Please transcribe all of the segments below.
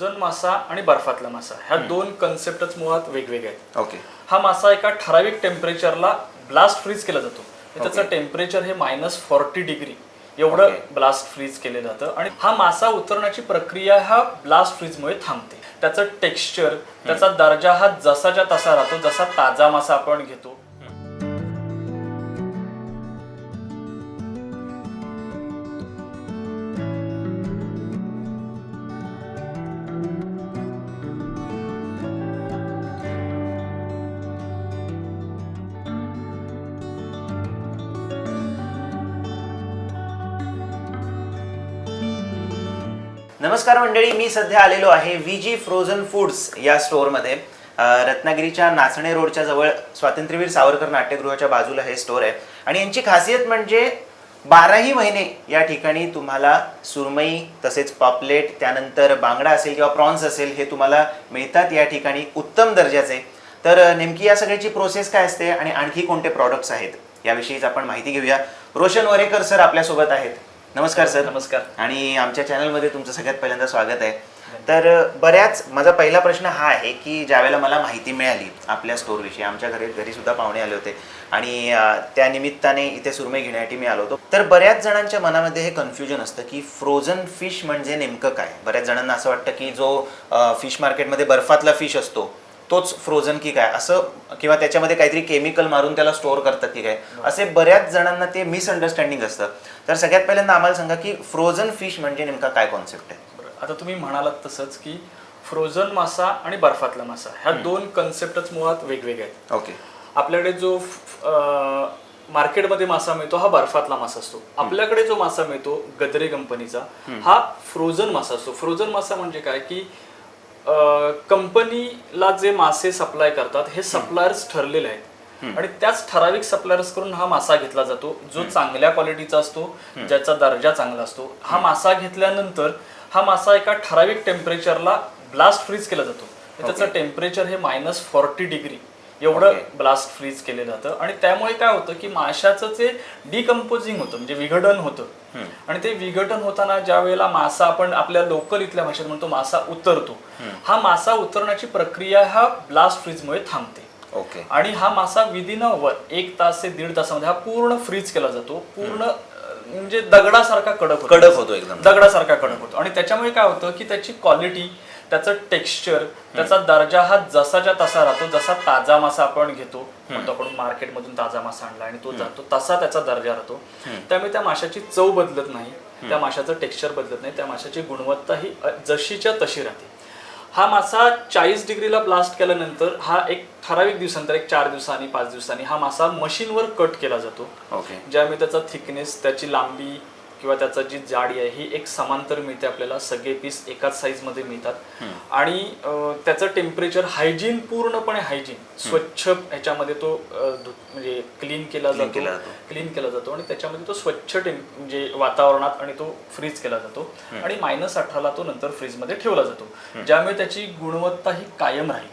Frozen मासा आणि बर्फातला मासा ह्या दोन कन्सेप्टच मुळात वेगवेगळे आहेत. ओके. हा मासा एका ठराविक टेम्परेचरला ब्लास्ट फ्रीज केला जातो. त्याचं टेम्परेचर हे मायनस फॉर्टी डिग्री एवढं. ब्लास्ट फ्रीज केलं जातं. आणि हा मासा उतरण्याची प्रक्रिया हा ब्लास्ट फ्रीजमुळे थांबते. त्याचं टेक्स्चर त्याचा दर्जा हा जसाच्या तसा राहतो जसा ताजा मासा आपण घेतो. नमस्कार मंडळी मी सध्या आलेलो आहे व्ही जी फ्रोझन फूड्स या स्टोअरमध्ये. रत्नागिरीच्या नाचणे रोडच्या जवळ स्वातंत्र्यवीर सावरकर नाट्यगृहाच्या बाजूला हे स्टोअर आहे. आणि यांची खासियत म्हणजे बाराही महिने या ठिकाणी तुम्हाला सुरमई तसेच पॉपलेट त्यानंतर बांगडा असेल किंवा प्रॉन्स असेल हे तुम्हाला मिळतात या ठिकाणी उत्तम दर्जाचे. तर नेमकी या सगळ्याची प्रोसेस काय असते आणि आणखी कोणते प्रॉडक्ट्स आहेत? याविषयीच आपण माहिती घेऊया. रोशन वरेकर सर आपल्यासोबत आहेत. नमस्कार सर. नमस्कार. आणि आमच्या चॅनलमध्ये तुमचं सगळ्यात पहिल्यांदा स्वागत आहे. तर बऱ्याच माझा पहिला प्रश्न हा आहे की ज्यावेळेला मला माहिती मिळाली आपल्या स्टोअरविषयी आमच्या घरी घरी सुद्धा पाहुणे आले होते. आणि त्या निमित्ताने इथे सुरमई घेण्यासाठी मी आलो होतो. तर बऱ्याच जणांच्या मनामध्ये हे कन्फ्युजन असतं की फ्रोझन फिश म्हणजे नेमकं काय? बऱ्याच जणांना असं वाटतं की जो फिश मार्केटमध्ये बर्फातला फिश असतो तोच फ्रोझन की काय असं किंवा त्याच्यामध्ये काहीतरी केमिकल मारून त्याला स्टोअर करतात की काय असे बऱ्याच जणांना ते मिसअंडरस्टँडिंग असतं. तर सगळ्यात पहिल्यांदा आम्हाला सांगा की फ्रोझन फिश म्हणजे नेमका काय कॉन्सेप्ट आहे. आता तुम्ही म्हणालात तसंच की फ्रोझन मासा आणि बर्फातला मासा ह्या दोन कन्सेप्टच मुळात वेगवेगळे आहेत. ओके आपल्याकडे जो मार्केटमध्ये मासा मिळतो हा बर्फातला मासा असतो. आपल्याकडे जो मासा मिळतो गदरे कंपनीचा हा फ्रोझन मासा असतो. फ्रोझन मासा म्हणजे काय? की कंपनीला जे मासे सप्लाय करतात हे सप्लायर्स ठरलेले आहेत. आणि त्याच ठराविक सप्लायर्सकडून हा मासा घेतला जातो जो चांगल्या क्वालिटीचा असतो ज्याचा दर्जा चांगला असतो. हा मासा घेतल्यानंतर हा मासा एका ठराविक टेम्परेचरला ब्लास्ट फ्रीज केला जातो. त्याचं टेम्परेचर हे मायनस फॉर्टी डिग्री एवढं. ब्लास्ट फ्रीज केलं जातं आणि त्यामुळे काय होतं की माशाचं जे डिकम्पोजिंग होतं म्हणजे विघटन होतं. आणि ते विघटन होताना ज्या वेळेला मासा आपण आपल्या लोकल इथल्या भाषेत म्हणतो मासा उतरतो. हा मासा उतरण्याची प्रक्रिया हा ब्लास्ट फ्रीजमुळे थांबते. ओके आणि हा मासा विदिन अवर एक तास ते दीड तासामध्ये हा पूर्ण फ्रीज केला जातो. पूर्ण म्हणजे दगडासारखा कडक कडक होतो एकदम. दगडासारखा कडक होतो. आणि त्याच्यामुळे काय होतं की त्याची क्वालिटी त्याचं टेक्स्चर त्याचा दर्जा हा जसाच्या तसा राहतो जसा ताजा मासा आपण घेतो म्हणतो आपण मार्केटमधून ताजा मासा आणला आणि तो जातो तसा त्याचा दर्जा राहतो. त्यामुळे त्या माशाची चव बदलत नाही त्या माशाचं टेक्स्चर बदलत नाही त्या माशाची गुणवत्ता ही जशीच्या तशी राहते. हा मासा चाळीस डिग्रीला ब्लास्ट केल्यानंतर हा एक ठराविक दिवसानंतर एक चार दिवसांनी पाच दिवसांनी हा मासा मशीनवर कट केला जातो. ज्यामुळे त्याचा थिकनेस त्याची लांबी किंवा त्याचा जी जाडी आहे ही एक समांतर मिळते आपल्याला. सगळे पीस एकाच साईजमध्ये मिळतात. आणि त्याचं टेम्परेचर हायजीन पूर्णपणे हायजीन स्वच्छ ह्याच्यामध्ये तो म्हणजे क्लीन केला जातो. क्लीन केला जातो आणि त्याच्यामध्ये तो स्वच्छ टेम म्हणजे वातावरणात आणि तो फ्रीज केला जातो. आणि मायनस अठराला तो नंतर फ्रीजमध्ये ठेवला जातो. ज्यामुळे त्याची गुणवत्ता ही कायम राहील.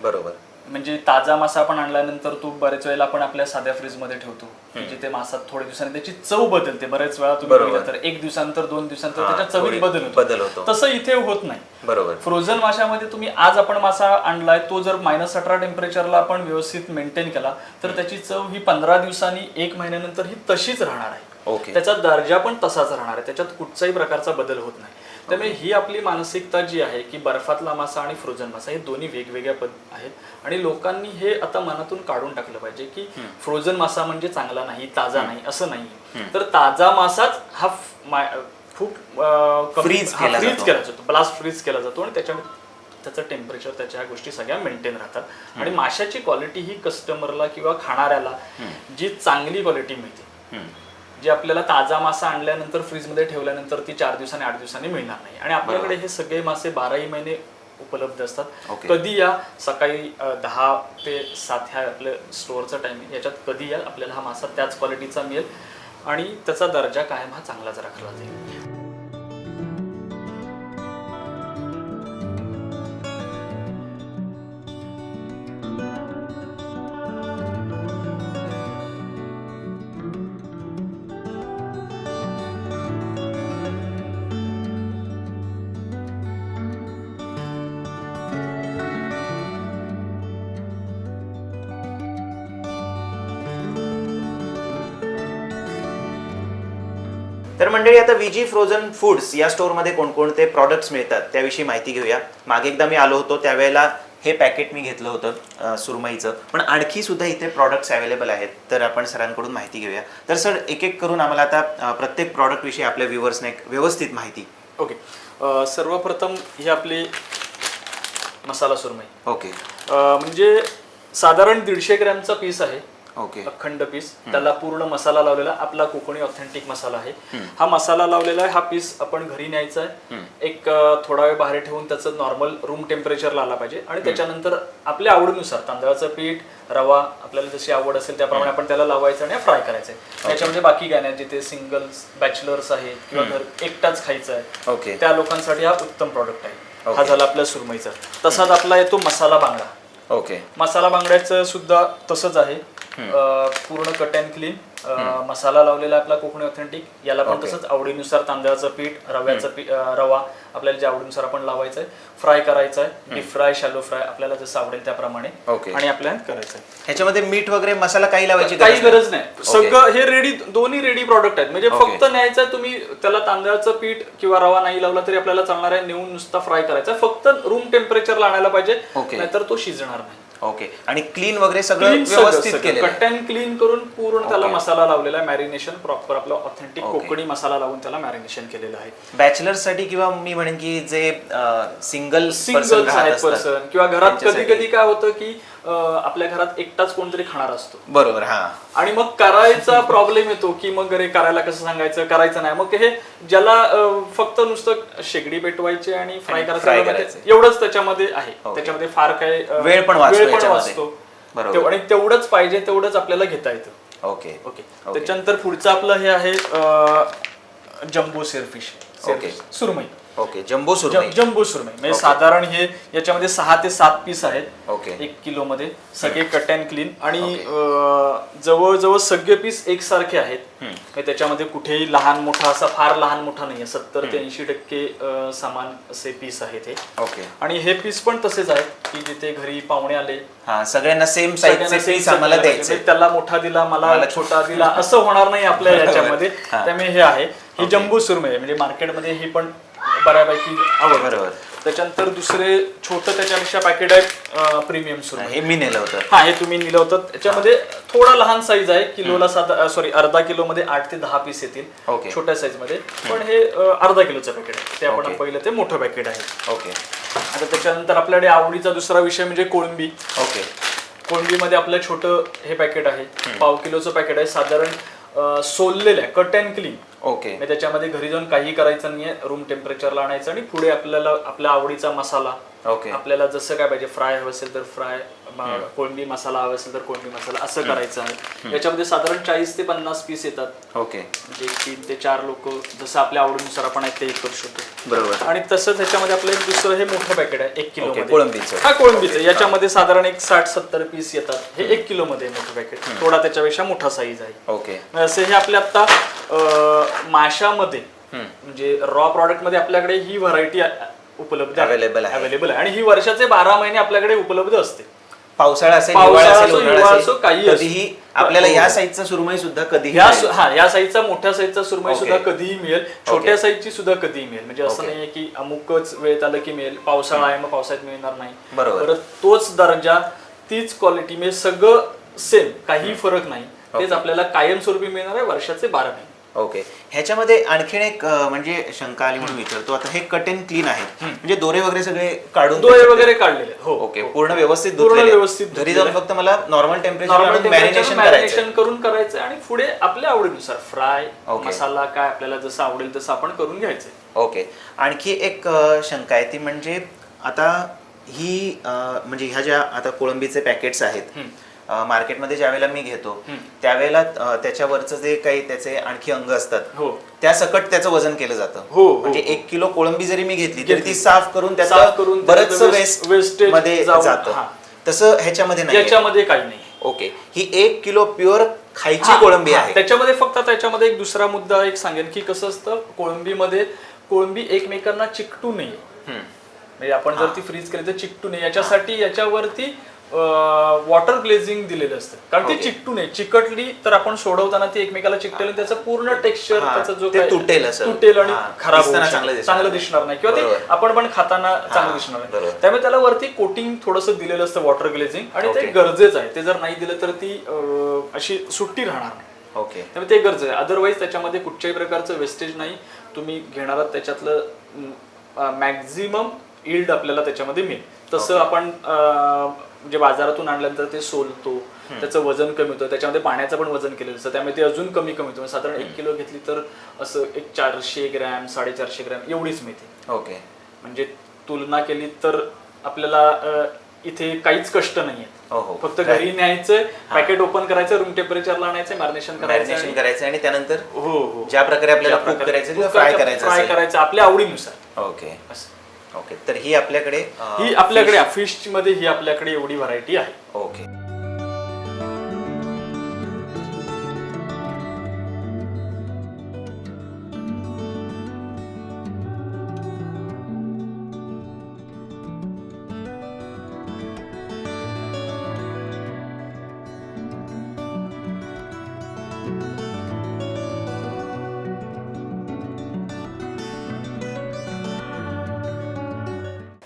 बरोबर. म्हणजे ताजा मासा आपण आणल्यानंतर तो बरेच वेळेला आपण आपल्या साध्या फ्रीजमध्ये ठेवतो जिथे मासा थोड्या दिवसांनी त्याची चव बदलते. बरेच वेळा तुम्ही. बघितलं तर एक दिवसानंतर दोन दिवसानंतर त्याच्या चवीत थोडी बदल होतो. बदल होतो. तसं इथे होत नाही. बरोबर. फ्रोझन माशामध्ये तुम्ही आज आपण मासा आणलाय तो जर मायनस अठरा टेम्परेचरला आपण व्यवस्थित मेंटेन केला तर त्याची चव ही पंधरा दिवसांनी एक महिन्यानंतर ही तशीच राहणार आहे. त्याचा दर्जा पण तसाच राहणार आहे. त्याच्यात कुठचाही प्रकारचा बदल होत नाही. त्यामुळे ही आपली मानसिकता जी आहे की बर्फातला मासा आणि फ्रोझन मासा हे दोन्ही वेगवेगळ्या पद आहेत. आणि लोकांनी हे आता मनातून काढून टाकलं पाहिजे की फ्रोझन मासा म्हणजे चांगला नाही ताजा नाही असं नाही. तर ताजा मासाच हा खूप फ्रीज. केला जातो. ब्लास्ट फ्रीज केला जातो आणि त्याच्यामध्ये त्याचं टेम्परेचर त्याच्या ह्या गोष्टी सगळ्या मेंटेन राहतात. आणि माशाची क्वालिटी ही कस्टमरला किंवा खाणाऱ्याला जी चांगली क्वालिटी मिळते. जी आपल्याला ताजा मासा आणल्यानंतर फ्रीजमध्ये ठेवल्यानंतर ती चार दिवसांनी आठ दिवसांनी मिळणार नाही. आणि आपल्याकडे हे सगळे मासे बाराही महिने उपलब्ध असतात. कधी या सकाळी दहा ते सात ह्या आपलं स्टोअरचा टायमिंग याच्यात कधी या आपल्याला हा मासा त्याच क्वालिटीचा मिळेल आणि त्याचा दर्जा कायम हा चांगलाच राखला जाईल. तर मंडळी आता विजी फ्रोझन फूड्स या स्टोअरमध्ये कोणकोणते प्रॉडक्ट्स मिळतात त्याविषयी माहिती घेऊया. मागे एकदा मी आलो होतो त्यावेळेला हे पॅकेट मी घेतलं होतं सुरमईचं. पण आणखी सुद्धा इथे प्रॉडक्ट्स अवेलेबल आहेत तर आपण सरांकडून माहिती घेऊया. तर सर एक एक करून आम्हाला आता प्रत्येक प्रॉडक्टविषयी आपल्या व्ह्युअर्सने एक व्यवस्थित माहिती. ओके. सर्वप्रथम ही आपली मसाला सुरमई. ओके. म्हणजे साधारण दीडशे ग्रॅमचा पीस आहे. ओके. अखंड पीस. त्याला पूर्ण मसाला लावलेला आपला कोकणी ऑथेंटिक मसाला आहे. हा मसाला लावलेला आहे हा पीस आपण घरी न्यायचा आहे. एक थोडा वेळ बाहेर ठेवून त्याचं नॉर्मल रूम टेम्परेचरला आला पाहिजे. आणि त्याच्यानंतर आपल्या आवडीनुसार तांदळाचं पीठ रवा आपल्याला जशी आवड असेल त्याप्रमाणे आपण त्याला लावायचं आणि फ्राय करायचं आहे. त्याच्यामध्ये बाकी काय नाही जिथे सिंगल्स बॅचलर्स आहेत किंवा घर एकटाच खायचं आहे. ओके. त्या लोकांसाठी हा उत्तम प्रॉडक्ट आहे. हा. झाला आपल्या सुरमईचा. तसाच आपला येतो मसाला बांगडा. ओके. मसाला बांगड्याचं सुद्धा तसंच आहे. अं, पूर्ण कट अँड क्लीन मसाला लावलेला आपला कोकणी ऑथेंटिक याला पण. तसंच आवडीनुसार तांदळाचं पीठ रव्याचं पीठ अं, रवा आपल्याला ज्या आवडीनुसार आपण लावायचं आहे फ्राय करायचं आहे डीप फ्राय शॅलो फ्राय आपल्याला जसं आवडेल त्याप्रमाणे. आणि आपल्याला करायचं आहे ह्याच्यामध्ये मीठ वगैरे मसाला काही लावायची काही? गरज नाही सगळं हे रेडी दोन्ही रेडी प्रॉडक्ट आहेत म्हणजे. फक्त न्यायचं आहे तुम्ही त्याला तांदळाचं पीठ किंवा रवा नाही लावला तरी आपल्याला चालणार आहे नेऊन नुसता फ्राय करायचा आहे. फक्त रूम टेम्परेचरला आणायला पाहिजे. नाहीतर तो शिजणार नाही ओके आणि क्लीन वगैरे सगळं व्यवस्थित आहे. कट अँड क्लीन करून पूर्ण त्याला. मसाला लावलेला आहे मॅरिनेशन प्रॉपर आपलं ऑथेंटिक. कोकणी मसाला लावून त्याला मॅरिनेशन केलेलं आहे बॅचलर्ससाठी किंवा मी म्हणेन की जे सिंगल आहेत पर्सन किंवा घरात कधी. कधी काय होतं की आपल्या घरात एकटाच कोणतरी खाणार असतो. बरोबर हा. आणि मग करायचा प्रॉब्लेम येतो की मग अरे करायला कसं सांगायचं करायचं नाही. मग हे ज्याला फक्त नुसतं शेगडी पेटवायची आणि फ्राय fry करायचं. एवढंच त्याच्यामध्ये आहे. Okay. त्याच्यामध्ये फार काय वेळ पण वाचतो आणि तेवढंच पाहिजे तेवढंच आपल्याला घेता येतं. ओके. ओके. त्याच्यानंतर पुढचं आपलं हे आहे जम्बो सेरफिश Okay. सुरमई. ओके जम्बो सुरमई जम्बो सुरमई म्हणजे. साधारण हे याच्यामध्ये सहा ते सात पीस आहेत. ओके एक किलो मध्ये सगळे कट अँड क्लीन आणि जवळजवळ सगळे पीस एकसारखे आहेत. म्हणजे त्याच्यामध्ये कुठेही लहान मोठा असा फार लहान मोठा नाहीये सत्तर ते ऐंशी टक्के समान असे पीस आहेत हे. ओके आणि हे पीस पण तसेच आहेत की जिथे घरी पाहुणे आले. हा सगळ्यांना सेम पीस आम्हाला द्यायचे. म्हणजे त्याला मोठा दिला मला छोटा दिला. असं होणार नाही आपल्या. याच्यामध्ये. त्यामुळे हे आहे. ही जम्बू सुरमई म्हणजे मार्केटमध्ये ही पण बऱ्यापैकी आवड. बरोबर. त्याच्यानंतर दुसरे छोटं त्याच्यापेक्षा पॅकेट आहे प्रीमियम सुरमई हे मी नेलं होतं. हा हे तुम्ही निलं होतं. त्याच्यामध्ये थोडा लहान साईज आहे किलोला साधा सॉरी अर्धा किलो मध्ये आठ ते दहा पीस येतील. छोट्या साईजमध्ये. पण हे अर्धा किलोचं पॅकेट आहे. ते आपण. पहिलं ते मोठं पॅकेट आहे. ओके. आता त्याच्यानंतर आपल्याकडे आवडीचा दुसरा विषय म्हणजे कोळंबी. ओके. कोळंबीमध्ये आपलं छोटं हे पॅकेट आहे. पाव किलोचं पॅकेट आहे. साधारण सोललेलं आहे कट अँड क्लीन ओके. त्याच्यामध्ये घरी जाऊन काही करायचं नाहीये. रूम टेम्परेचरला आणायचं आणि पुढे आपल्याला आपल्या आवडीचा मसाला. ओके. आपल्याला जसं काय पाहिजे फ्राय हवं असेल तर फ्राय कोळंबी मसाला हवा असेल तर कोळंबी मसाला असं करायचं आहे. याच्यामध्ये साधारण चाळीस ते पन्नास पीस येतात. ओके. म्हणजे तीन ते चार लोक जसं आपल्या आवडीनुसार आपण ते करू शकतो. बरोबर. आणि तसंच ह्याच्यामध्ये आपलं एक दुसरं हे मोठं पॅकेट आहे एक किलो कोळंबीचं. हा कोळंबीचं. याच्यामध्ये साधारण एक साठ सत्तर पीस येतात. हे एक किलो मध्ये मोठं पॅकेट थोडा त्याच्यापेक्षा मोठा साईज आहे. ओके. असे हे आपले आता माशामध्ये म्हणजे रॉ प्रॉडक्टमध्ये आपल्याकडे ही व्हरायटी उपलब्ध Available आहे. अवेलेबल आहे. आणि ही वर्षाचे बारा महिने आपल्याकडे उपलब्ध असते. पावसाळा असेल पावसाळा हिवाळा असेल काही आपल्याला हो. या साईजचा सुरमई सुद्धा. सु- हा या साईजचा मोठ्या साईजचा सुरमई. सुद्धा कधीही मिळेल. छोट्या साईजची सुद्धा कधीही मिळेल. म्हणजे असं. नाहीये की अमुकच वेळेत आलं की मिळेल. पावसाळा आहे मग पावसाळ्यात मिळणार नाही. बरोबर. तोच दर्जा तीच क्वालिटी म्हणजे सगळं सेम काही फरक नाही. तेच आपल्याला कायमस्वरूपी मिळणार आहे वर्षाचे बारा महिने. ओके ह्याच्यामध्ये आणखीन एक अं, म्हणजे शंका आली म्हणून विचारतो. आता हे कट अँड क्लीन आहेत. म्हणजे दोरे वगैरे सगळे काढून त्याच्यात- वगैरे काढलेले आहेत. हो. ओके हो. पूर्ण व्यवस्थित पूर्ण धुतलेले आहेत. व्यवस्थित घरी जाऊन धुतलेले फक्त मला नॉर्मल टेम्परेचर मॅरिनेशन करायचं मॅरिनेशन करून करायचं आणि पुढे आपल्या आवडीनुसार फ्राय Okay. मसाला काय आपल्याला जसं आवडेल तसं आपण करून घ्यायचं ओके आणखी एक अं, शंका आहे. ती म्हणजे आता ही अं, म्हणजे ह्या ज्या आता कोळंबीचे पॅकेट्स आहेत मार्केटमध्ये ज्या वेळेला मी घेतो त्यावेळेला त्याच्यावरचं जे काही त्याचे आणखी अंग असतात हो. त्या सकट त्याचं वजन केलं जातं. हो, हो, म्हणजे. एक किलो कोळंबी जरी मी घेतली तरी. ती साफ करून त्याचं करून बरंच वेस्टमध्ये जातं. तसं ह्याच्यामध्ये नाही याच्यामध्ये काही नाही. ओके. ही एक किलो प्युअर खायची कोळंबी. आहे. त्याच्यामध्ये फक्त त्याच्यामध्ये एक दुसरा मुद्दा एक सांगेन की कसं असतं कोळंबीमध्ये कोळंबी एकमेकांना चिकटू नये. म्हणजे आपण जर ती फ्रीज केली तर चिकटू नये. याच्यासाठी याच्यावरती वॉटर ग्लेझिंग दिलेलं असतं कारण ते. चिकटू नये चिकटली तर आपण सोडवताना ती एकमेकाला चिकटेल आणि त्याचं पूर्ण टेक्स्चर त्याचा जो तुटेल. तुटेल आणि खराब. चांगलं दिसणार चांगलं नाही. दिसणार नाही किंवा ते. आपण पण खाताना चांगलं दिसणार नाही. त्यामुळे त्याला वरती कोटिंग थोडंसं दिलेलं असतं वॉटर ग्लेझिंग आणि ते. गरजेचं आहे ते जर नाही दिलं तर ती अशी सुट्टी राहणार नाही ओके त्यामुळे ते गरज आहे अदरवाईज त्याच्यामध्ये कुठच्याही प्रकारचं वेस्टेज नाही तुम्ही घेणारा त्याच्यातलं मॅक्झिमम इल्ड आपल्याला त्याच्यामध्ये मिळेल तसं आपण म्हणजे बाजारातून आणल्यानंतर ते सोलतो त्याचं वजन कमी होतं त्याच्यामध्ये पाण्याचं पण वजन केलेलं असतं त्यामुळे ते अजून कमी कमी होतं. म्हणजे साधारण एक किलो घेतली तर असं एक चारशे ग्रॅम साडेचारशे ग्रॅम एवढीच मिळते. ओके. म्हणजे तुलना केली तर आपल्याला इथे काहीच कष्ट नाही हो, हो. फक्त घरी न्यायचं पॅकेट ओपन करायचं रूम टेम्परेचरला आणायचं मॅरिनेशन करायचं करायचं आणि त्यानंतर हो हो. ज्या प्रकारे आपल्याला फ्राय. करायचं आपल्या आवडीनुसार. ओके. असं. ओके तर ही आपल्याकडे अं, ही आपल्याकडे फिशमध्ये ही आपल्याकडे एवढी व्हरायटी आहे. ओके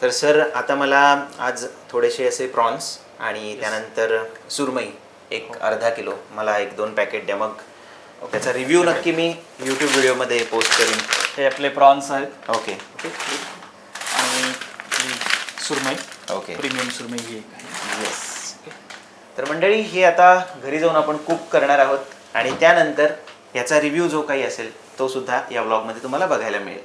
तर सर आता मला आज थोडेसे असे प्रॉन्स आणि त्यानंतर सुरमई एक अर्धा किलो. मला एक दोन पॅकेट द्या. मग त्याचा रिव्ह्यू नक्की मी यूट्यूब व्हिडिओमध्ये पोस्ट करीन. हे आपले प्रॉन्स आहेत. ओके आणि ही सुरमई. ओके प्रीमियम सुरमई ही एक आहे. येस तर मंडळी हे आता घरी जाऊन आपण कुक करणार आहोत. आणि त्यानंतर याचा रिव्ह्यू जो काही असेल तो सुद्धा या व्लॉगमध्ये तुम्हाला बघायला मिळेल.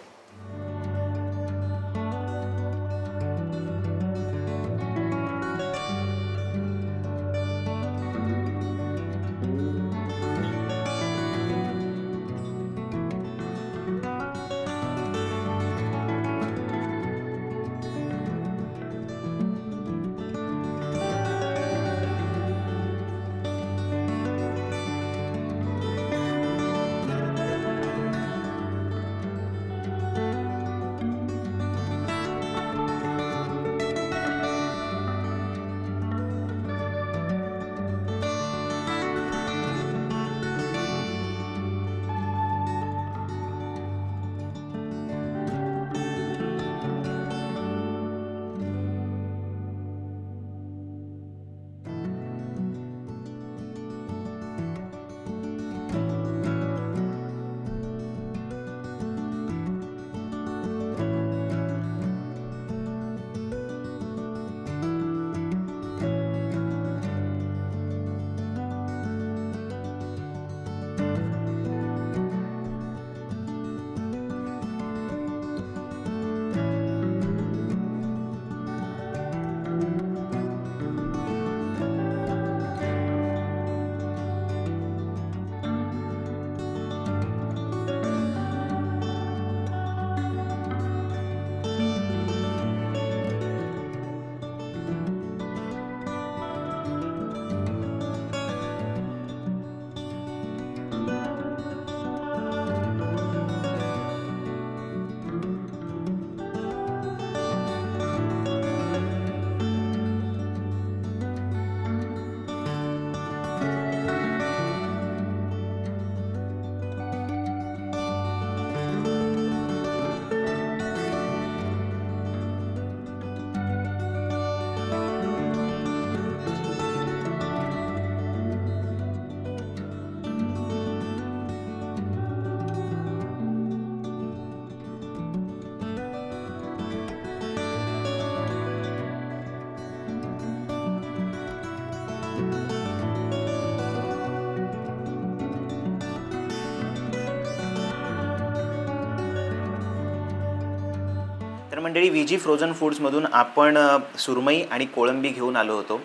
तर मंडळी जी फ्रोझन फूड्समधून आपण सुरमई आणि कोळंबी घेऊन आलो होतो.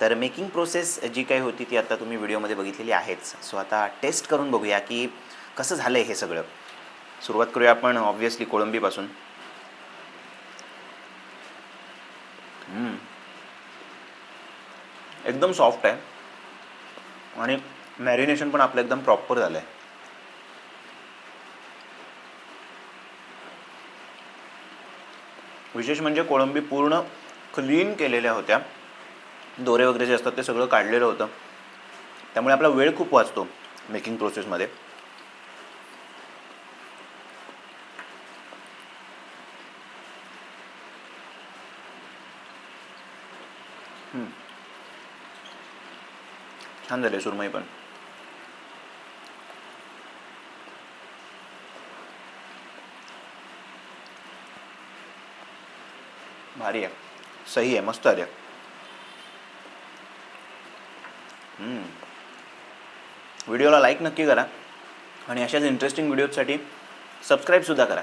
तर मेकिंग प्रोसेस जी काही होती ती आता तुम्ही व्हिडिओमध्ये बघितलेली आहेच. सो आता टेस्ट करून बघूया की कसं झालं आहे हे सगळं. सुरुवात करूया आपण ऑब्व्हियसली कोळंबीपासून. एकदम सॉफ्ट आहे. आणि मॅरिनेशन पण आपलं एकदम प्रॉपर झालं आहे विशेष म्हणजे कोळंबी पूर्ण क्लीन केलेल्या होत्या. दोरे वगैरे जे असतात ते सगळं काढलेलं होतं. त्यामुळे आपला वेळ खूप वाचतो मेकिंग प्रोसेसमध्ये छान झाले सुरमई पण. भारी आहे सही आहे मस्त आहे. हम्म. व्हिडिओला लाईक नक्की करा आणि अशाच इंटरेस्टिंग व्हिडिओजसाठी सबस्क्राईबसुद्धा करा